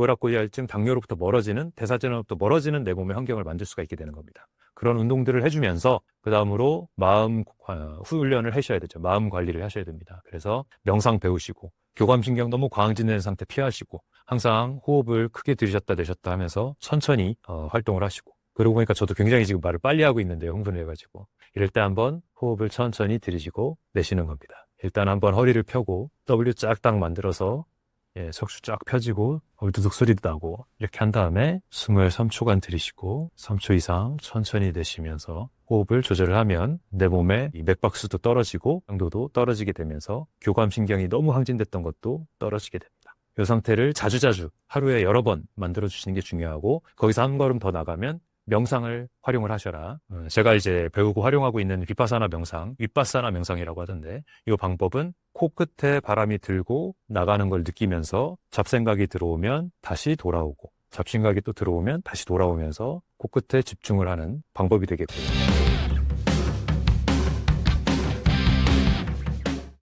고혈압 고지혈증, 당뇨로부터 멀어지는 대사증으로부터 멀어지는 내 몸의 환경을 만들 수가 있게 되는 겁니다. 그런 운동들을 해주면서 그 다음으로 마음 관- 훈련을 하셔야 되죠. 마음 관리를 하셔야 됩니다. 그래서 명상 배우시고 교감신경 너무 과항진된 상태 피하시고 항상 호흡을 크게 들이셨다 내셨다 하면서 천천히 어, 활동을 하시고 그러고 보니까 저도 굉장히 지금 말을 빨리 하고 있는데요. 흥분해가지고 이럴 때 한번 호흡을 천천히 들이시고 내쉬는 겁니다. 일단 한번 허리를 펴고 W 쫙 딱 만들어서 예, 석수 쫙 펴지고 얼두둑 소리도 나고 이렇게 한 다음에 숨을 3초간 들이쉬고 3초 이상 천천히 내쉬면서 호흡을 조절을 하면 내이 맥박수도 떨어지고 강도도 떨어지게 되면서 교감신경이 너무 항진됐던 것도 떨어지게 됩니다. 이 상태를 자주자주 하루에 여러 번 만들어 주시는 게 중요하고 거기서 한 걸음 더 나가면 명상을 활용을 하셔라. 어, 제가 이제 배우고 활용하고 있는 비파사나 명상, 윗바사나 명상이라고 하던데 이 방법은 코끝에 바람이 들고 나가는 걸 느끼면서 잡생각이 들어오면 다시 돌아오고 잡생각이 또 들어오면 다시 돌아오면서 코끝에 집중을 하는 방법이 되겠고요.